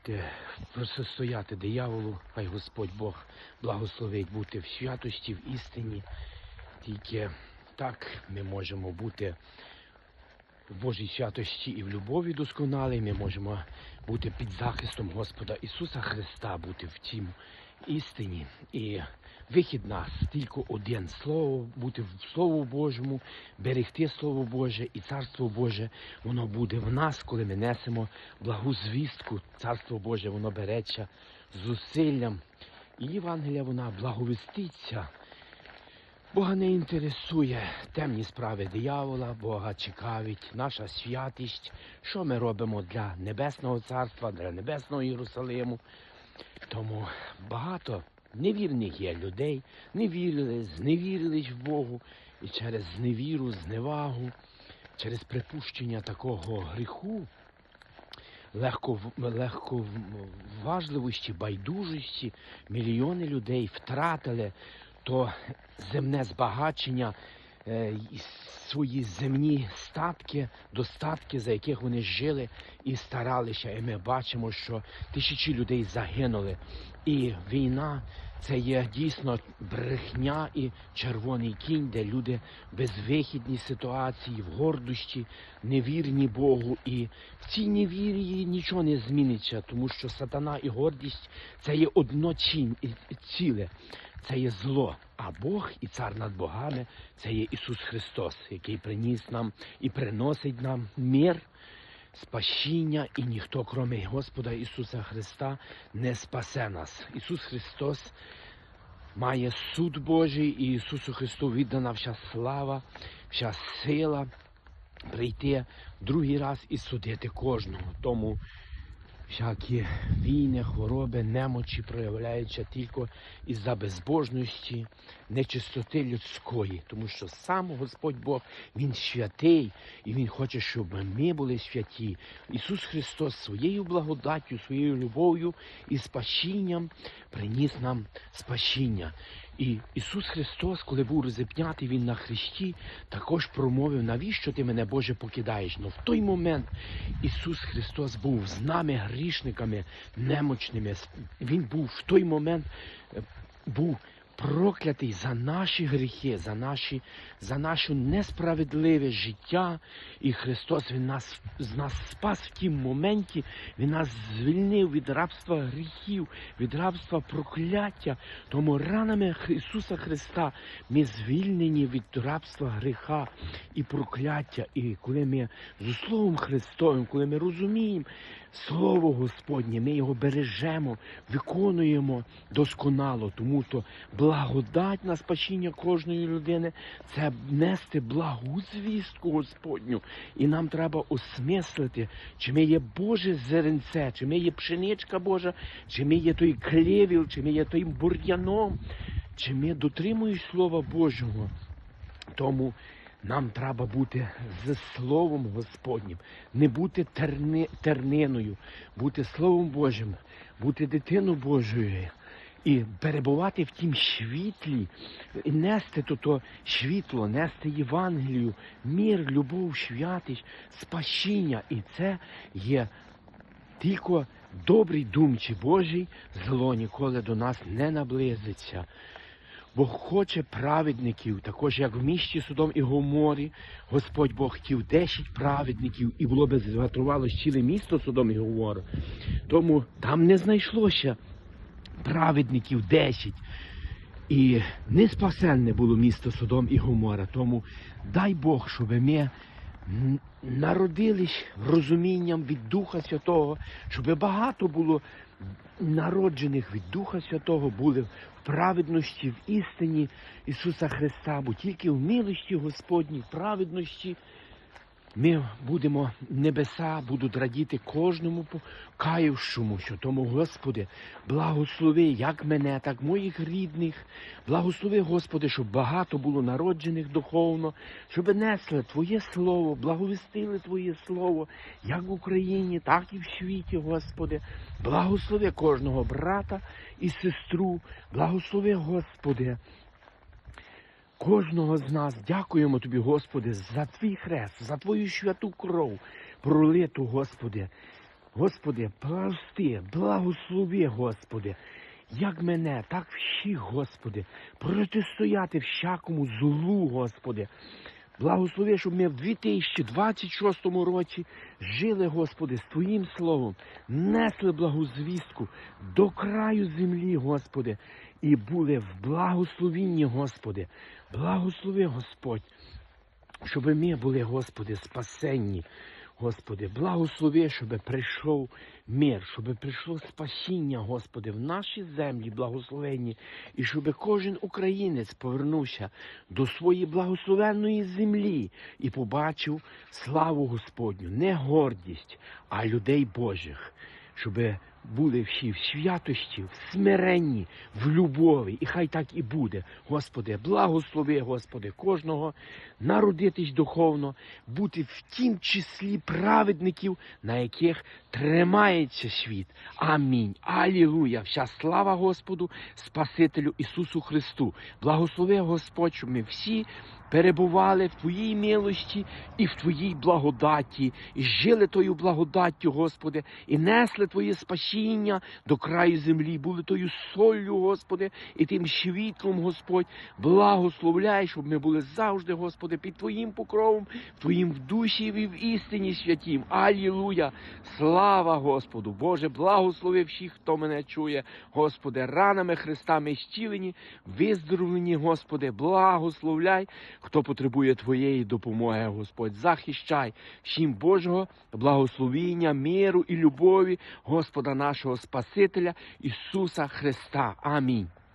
бути, протистояти дияволу, хай Господь Бог благословить бути в святості, в істині. Тільки так ми можемо бути в Божій святості і в любові досконалій. Ми можемо бути під захистом Господа Ісуса Христа, бути в тім істині. І вихід нас тільки один слово, бути в Слову Божому, берегти Слово Боже і Царство Боже, воно буде в нас, коли ми несемо благу звістку. Царство Боже, воно береться зусиллям. І Євангелія вона благовіститься. Бога не інтересує темні справи диявола, Бога цікавить наша святість, що ми робимо для Небесного Царства, для Небесного Єрусалиму. Тому багато невірних є людей, не вірили, зневірились в Богу, і через зневіру, зневагу, через припущення такого гріху, легко, легко важливості, байдужості, мільйони людей втратили то земне збагачення, свої земні статки, достатки, за яких вони жили і старалися. І ми бачимо, що тисячі людей загинули. І війна це є дійсно брехня і червоний кінь, де люди в безвихідній ситуації, в гордості, невірні Богу. І в цій невірі нічого не зміниться, тому що сатана і гордість це є одно і- ціле це є зло. А Бог і цар над богами це є Ісус Христос, який приніс нам і приносить нам мир, спасіння, і ніхто, крім Господа Ісуса Христа, не спасе нас. Ісус Христос має суд Божий, і Ісусу Христу віддана вся слава, вся сила прийти другий раз і судити кожного. Тому всякі війни, хвороби, немочі проявляються тільки із-за безбожності, нечистоти людської, тому що сам Господь Бог, Він святий, і Він хоче, щоб ми були святі. Ісус Христос своєю благодаттю, своєю любов'ю і спасінням приніс нам спасіння. І Ісус Христос, коли був розіпнятий Він на хресті, також промовив, навіщо ти мене, Боже, покидаєш? Ну в той момент Ісус Христос був з нами грішниками, немочними. Він був в той момент е, був проклятий за наші гріхи, за наші, за наше несправедливе життя. І Христос Він нас з нас спас в тім моменті, Він нас звільнив від рабства гріхів, від рабства прокляття. Тому ранами Ісуса Христа ми звільнені від рабства гріха і прокляття. І коли ми з Словом Христовим, коли ми розуміємо Слово Господнє, ми його бережемо, виконуємо досконало, тому то благодать на спасіння кожної людини це нести благу звістку Господню. І нам треба осмислити, чи ми є Боже зеренце, чи ми є пшеничка Божа, чи ми є той клевіл, чи ми є той бур'яном, чи ми дотримуємось Слова Божого. Тому нам треба бути з Словом Господнім, не бути терни, терниною, бути Словом Божим, бути дитиною Божою і перебувати в тім світлі, і нести то, світло, нести Євангелію, мир, любов, святість, спасіння. І це є тільки добрий думчі Божий, зло ніколи до нас не наблизиться. Бог хоче праведників, також як в місті Судом і Гоморі, Господь Бог хотів 10 праведників, і було би зготувалося ціле місто Судом і Гоморі. Тому там не знайшлося праведників 10. І не спасенне було місто Содом і Гомора. Тому дай Бог, щоб ми народились розумінням від Духа Святого, щоб багато було народжених від Духа Святого, були в праведності, в істині Ісуса Христа, бо тільки в милості Господній, в праведності ми будемо небеса, будуть радіти кожному каючому, що тому, Господи, благослови як мене, так моїх рідних. Благослови, Господи, щоб багато було народжених духовно, щоб несли Твоє Слово, благовістили Твоє Слово, як в Україні, так і в світі, Господи. Благослови кожного брата і сестру, благослови, Господи. Кожного з нас дякуємо Тобі, Господи, за Твій хрест, за Твою святу кров, пролиту, Господи. Господи, прости, благослови, Господи, як мене, так всіх, Господи, протистояти всякому злу, Господи. Благослови, щоб ми в 2026 році жили, Господи, з Твоїм словом, несли благозвістку до краю землі, Господи, і були в благословінні, Господи. Благослови, Господь, щоб ми були, Господи, спасенні. Господи, благослови, щоб прийшов мир, щоб прийшло спасіння, Господи, в наші землі благословенні, і щоб кожен українець повернувся до своєї благословенної землі і побачив славу Господню, не гордість, а людей Божих, щоб були всі в святості, в смиренні, в любові, і хай так і буде. Господи, благослови, Господи, кожного народитись духовно, бути в тім числі праведників, на яких тримається світ. Амінь. Алілуя. Вся слава Господу, Спасителю Ісусу Христу. Благослови Господь, щоб ми всі перебували в Твоїй милості і в Твоїй благодаті, і жили Твою благодаттю, Господи, і несли Твоє спасіння до краю землі, були тою солью, Господи, і тим світлом, Господь, благословляй, щоб ми були завжди, Господи, під Твоїм покровом, в Твоїм в душі і в істині святім. Алілуя! Слава Господу! Боже, благослови всіх, хто мене чує, Господи, ранами Христа ми зцілені, виздоровлені, Господи, благословляй, хто потребує Твоєї допомоги, Господь, захищай всім Божого благословіння, миру і любові Господа нашого Спасителя Ісуса Христа. Амінь.